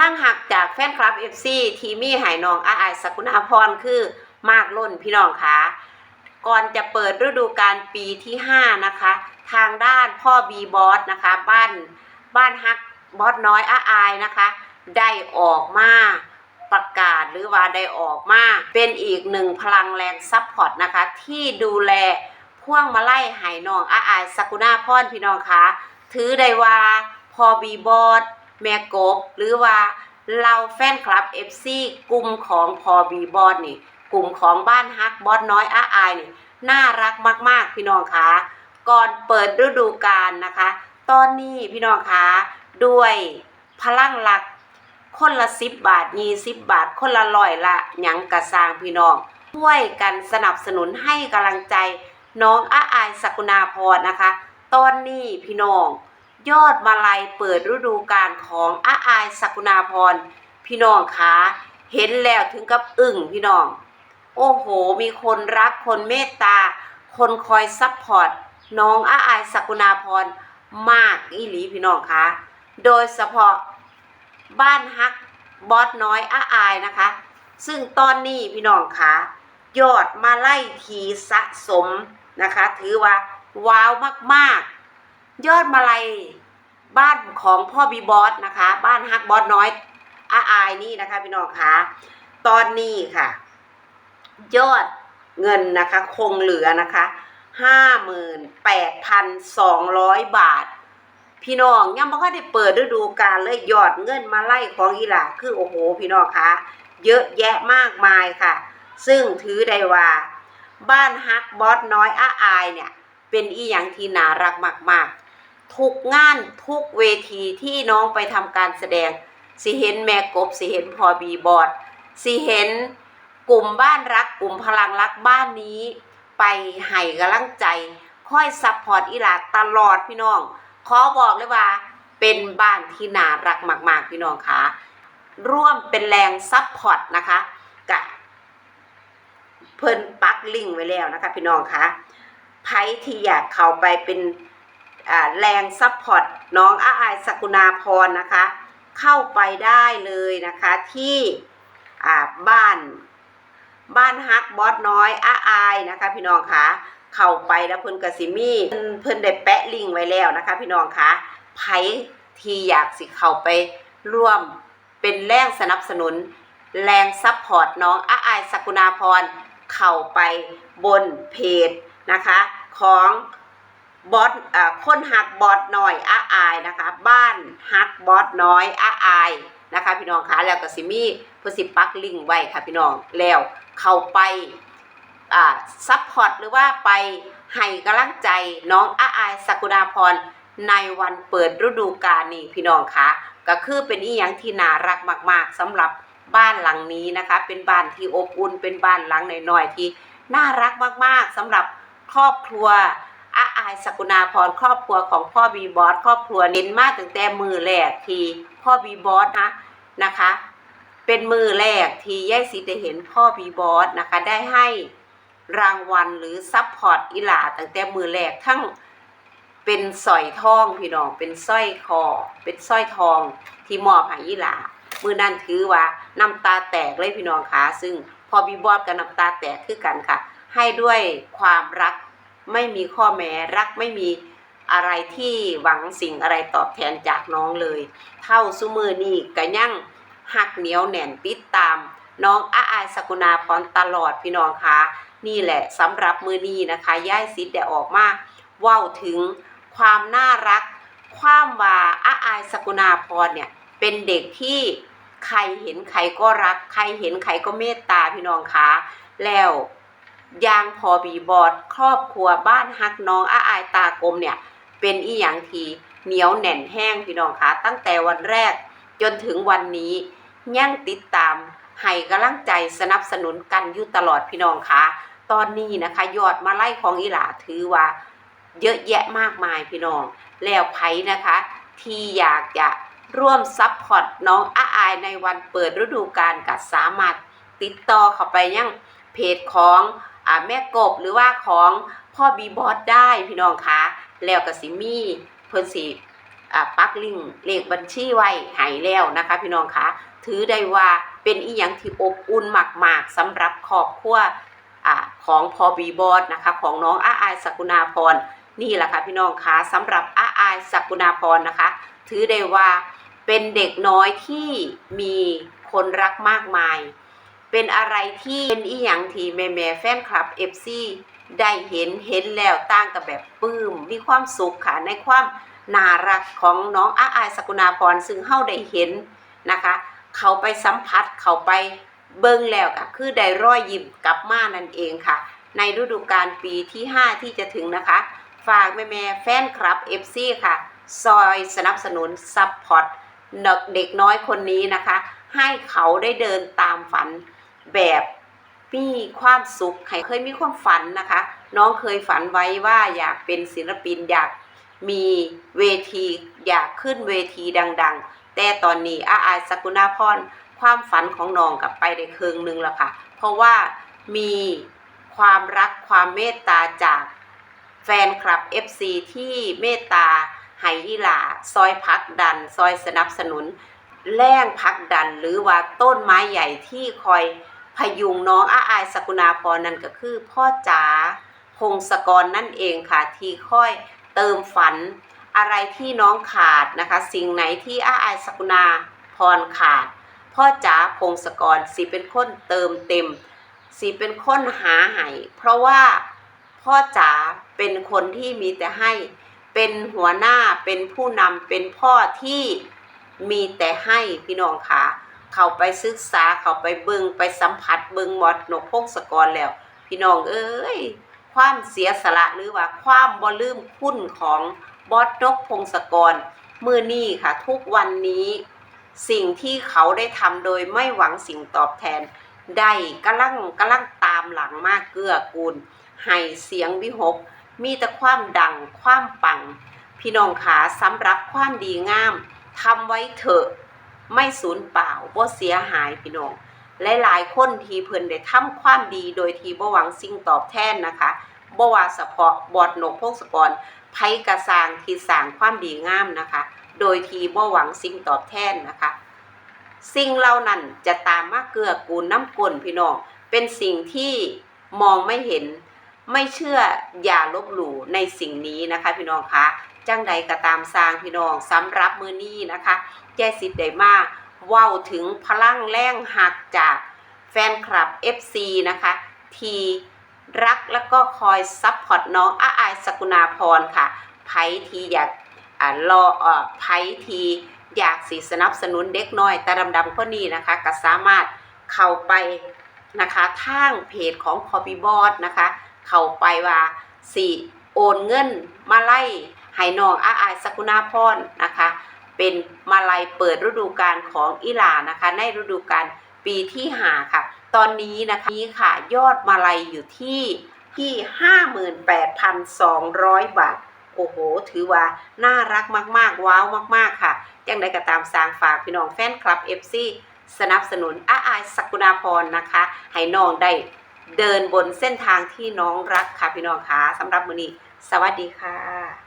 ลังหักจากแฟนคลับ FC ทีมี่หายนองอาอสกุณาพรคือมากล้นพี่น้องคะก่อนจะเปิดฤดูกาลปีที่5นะคะ ทางด้านพ่อบีบอสนะคะ บ้านบ้านฮักบอสน้อยอาไอนะคะ ได้ออกมาประกาศหรือว่าได้ออกมา เป็นอีกหนึ่งพลังแรงซัพพอร์ตนะคะ ที่ดูแลพ่วงมาไล่หายนองอาอสกุณาพรพี่น้องคะถือได้ว่าพอบีบอส แม่กบหรือว่าเราแฟนคลับ FC กลุ่มของพอบีบอสนี่ กลุ่มของบ้านฮักบอสน้อยอาอายนี่น่ารักมากๆ พี่น้องคะก่อนเปิดฤดูกาลนะคะ ตอนนี้พี่น้องคะด้วยพลังหลักคนละสิบบาทยี่สิบบาท คนละร้อยละหยังกระสร้างพี่น้องช่วยกันสนับสนุนให้กำลังใจน้องอาอายสกุณาพรนะคะ ตอนนี้พี่น้อง ยอดมาลัยเปิดฤดูกาลของอาอายสกุณาพรพี่น้องคะเห็นแล้วถึงกับอึ้งพี่น้อง โอ้โห มีคนรักคนเมตตา คนคอยซัพพอร์ตน้องอาอายสกุณาพรมากอีหลีพี่น้องคะโดยเฉพาะบ้านฮักบอสน้อยอาอายนะคะ ซึ่งตอนนี้พี่น้องคะยอดมาไล่ทีสะสมนะคะ ถือว่าว้าวมากๆ ยอดมาลัยบ้านของพ่อบีบอสนะคะ บ้านฮักบอสน้อยอาอายนี่นะคะพี่น้องคะตอนนี้ค่ะ ยอดเงินนะคะคงเหลือนะคะห้าหมื่นแปดพันสองร้อยบาท พี่น้องยังบ่ค่อยได้เปิดฤดูกาลเลยยอดเงินมาไล่ของอีหลาคือโอ้โหพี่น้องคะเยอะแยะมากมายค่ะ ซึ่งถือได้ว่า บ้านฮักบอสน้อยอาอายเนี่ย เป็นอีหยังที่น่ารักมาก ๆ ทุกงานทุกเวทีที่น้องไปทำการแสดง สิเห็นแม่กบ สิเห็นพอบีบอดสิเห็นกลุ่มบ้านรักกลุ่มพลังรักบ้านนี้ ไปให้กำลังใจค่อยซัพพอร์ตอีหลาตลอดพี่น้อง ขอบอกเลยว่าเป็นบ้านที่น่ารักมาก ๆ พี่น้องคะร่วมเป็นแรงซัพพอร์ตนะคะกับเพิ่นปักลิงไว้แล้วนะคะ พี่น้องคะไพที่อยากเข้าไปเป็น แรงซัพพอร์ตน้องอาอายสกุณาพรนะคะ เข้าไปได้เลยนะคะที่บ้านบ้านฮักบอสน้อยอาอนะคะพี่น้องคะเข้าไปแล้วเพิ่นกสิมี่เพิ่นได้แปะลิงก์ไว้แล้วนะคะพี่น้องคะไผที่อยากสิเข้าไปร่วมเป็นแรงสนับสนุน แรงซัพพอร์ตน้องอาอสกุณาพรเข้าไปบนเพจนะคะของ บอสอ่าคนหักบอสน้อยอาอายนะคะ บ้านฮักบอสน้อยอาอายนะคะ พี่น้องคะแล้วก็สิมีเพื่อสิปักลิงไว้ค่ะพี่น้องแล้วเข้าไปอ่าซัพพอร์ตหรือว่าไปให้กำลังใจน้องอาอายสกุณาพรในวันเปิดฤดูกาลนี้พี่น้องคะก็คือเป็นอีหยังที่น่ารักมาก ๆสำหรับบ้านหลังนี้นะคะ เป็นบ้านที่อบอุ่นเป็นบ้านหลังน้อยๆที่น่ารักมากๆสำหรับครอบครัว อาอายสกุณาพรครอบครัวของพ่อบีบอสครอบครัวเน้นมากตั้งแต่มือแรกทีพ่อบีบอสนะนะคะ เป็นมือแรกที่ยายสีได้เห็นพ่อบีบอสนะคะได้ให้รางวัลหรือซัพพอร์ตอีหลาตั้งแต่มือแรกทั้งเป็นสร้อยทองพี่น้องเป็นสร้อยคอ เป็นสร้อยทองที่มอบให้อีหลามือนั่นถือว่าน้ำตาแตกเลยพี่น้องคะซึ่งพอบีบอสกับน้ำตาแตกคือกันค่ะ ให้ด้วยความรัก ไม่มีข้อแม้รักไม่มีอะไรที่หวังสิ่งอะไรตอบแทนจากน้องเลย เท่าซุมือนี่ก็ยังหักเหนียวแน่นติดตาม น้องอาอายสกุณาพรตลอดพี่น้องคะนี่แหละสำหรับมือนี้นะคะย่ายซิดได้ออกมาเว้าถึงความน่ารัก ความว่าอาอายสกุณาพรเนี่ยเป็นเด็กที่ใครเห็นใครก็รัก ใครเห็นใครก็เมตตาพี่น้องคะแล้ว ยางพอบีบอด ครอบครัวบ้านฮักน้องอาอายตากลมเนี่ย เป็นอีหยังทีเหนียวแน่นแห้งพี่น้องคะตั้งแต่วันแรกจนถึงวันนี้ยังติดตามให้กำลังใจสนับสนุนกันอยู่ตลอดพี่น้องคะตอนนี้นะคะยอดมาไล่ของอีหลาถือว่า เยอะแยะมากมายพี่น้อง แล้วไผนะคะ ที่อยากจะร่วมซัพพอร์ตน้องอาอายในวันเปิดฤดูกาลก็สามารถติดต่อเข้าไปยังเพจของ แม่กบหรือว่าของพ่อบีบอสได้พี่น้องคะแล้วก็สิมีเพิ่นสิปักลิงเลขบัญชีไว้ให้แล้วนะคะ พี่น้องคะถือได้ว่าเป็นอีหยังที่อบอุ่นมากๆสำหรับครอบครัวอของพอบีบอสนะคะ ของน้องอาอายสกุณาพรนี่แหละค่ะพี่น้องคะสำหรับอาอายสกุณาพรนะคะ ถือได้ว่าเป็นเด็กน้อยที่มีคนรักมากมาย เป็นอะไรที่เป็นอีหยังที่แม่แม่แฟนคลับ FC ได้เห็นเห็นแล้วต่างกับแบบปลื้มมีความสุขค่ะในความน่ารักของน้องอาอายสกุณาพรซึ่งเฮาได้เห็นนะคะ เขาไปสัมผัสเขาไปเบิ่งแล้วก็คือได้รอยยิ้มกลับมานั่นเองค่ะ ในฤดูกาลปีที่ 5 ที่จะถึงนะคะ ฝากแม่แม่แฟนคลับ FC ค่ะ ซอยสนับสนุนซัพพอร์ตเด็กน้อยคนนี้นะคะ ให้เขาได้เดินตามฝัน แบบมีความสุขใครเคยมีความฝันนะคะ น้องเคยฝันไว้ว่าอยากเป็นศิลปินอยากมีเวทีอยากขึ้นเวทีดัง ๆ แต่ตอนนี้อาอาสกุณาพรความฝันของน้องกลับไปได้ครึ่งหนึงแล้วค่ะ เพราะว่ามีความรักความเมตตาจากแฟนคลับ FC ที่เมตตาไหอีหลาซอยพักดัน ซอยสนับสนุน แรงพักดันหรือว่าต้นไม้ใหญ่ที่คอย พยุงน้องอาอายสกุณาพรนั่นก็คือพ่อจ๋าพงศกรนั่นเองค่ะ ที่ค่อยเติมฝันอะไรที่น้องขาดนะคะ สิ่งไหนที่อาอายสกุณาพรขาด พ่อจ๋าพงศกรสิเป็นคนเติมเต็มสิเป็นคนหาให้เพราะว่าพ่อจ๋าเป็นคนที่มีแต่ให้เป็นหัวหน้าเป็นผู้นำเป็นพ่อที่มีแต่ให้พี่น้องค่ะ เขาไปศึกษาเขาไปเบิงไปสัมผัสเบิงหมอดนกพงศกรแล้ว พี่น้องเอ้ยความเสียสละหรือว่าความบ่ลืมคุณของบอสนกพงศกรมือนี้ค่ะ ทุกวันนี้สิ่งที่เขาได้ทำโดยไม่หวังสิ่งตอบแทน ได้กำลังกำลังตามหลังมากเกื้อกูลให้เสียงวิหก มีแต่ความดังความปัง พี่น้องขาสำหรับความดีงามทำไว้เถอะ ไม่สูญเปล่าบ่เสียหายพี่น้องและหลายๆคนที่เพิ่นได้ทำความดีโดยที่บ่หวังสิ่งตอบแทนนะคะบ่ว่าเฉพาะบอดนกพงศกรไผกระสางที่สร้างความดีงามนะคะ โดยที่บ่หวังสิ่งตอบแทนนะคะ สิ่งเหล่านั้นจะตามมาเกื้อกูลน้ำกลพี่น้องเป็นสิ่งที่มองไม่เห็น ไม่เชื่ออย่าลบหลู่ในสิ่งนี้นะคะ พี่น้องคะจังใดก็ตามสร้างพี่น้องสำรับมือนี้นะคะแจสิทธิ์ได้มาเว้าถึงพลังแรงหักจากแฟนคลับ FC นะคะ ทีรักแล้วก็คอยซัพพอร์ตน้องอาอายสกุณาพรค่ะไผทีอยากอ่ารอเอ่อไผทีอยากสิสนับสนุนเด็กน้อยตาดำๆคนนี้นะคะ ก็สามารถเข้าไปนะคะทางเพจของคอบีบอสนะคะ เข้าไปว่าสิโอนเงินมาไล่ให้น้องอาอายสกุณาพรนะคะ เป็นมาลัยเปิดฤดูกาลของอิหร่านนะคะ ในฤดูกาลปีที่หาค่ะ ตอนนี้นะคะนี้ค่ะยอดมาลัยอยู่ที่ที่ 58,200 บาท โอ้โห ถือว่าน่ารักมาก ๆ ว้าวมาก ๆ ค่ะ ยังไดก็ตามสร้างฝากพี่น้องแฟนคลับ FC สนับสนุนอาอายสกุณาพรนะคะ ให้น้องได้ เดินบนเส้นทางที่น้องรักค่ะพี่น้องคะสำหรับมื้อนี้ สวัสดีค่ะ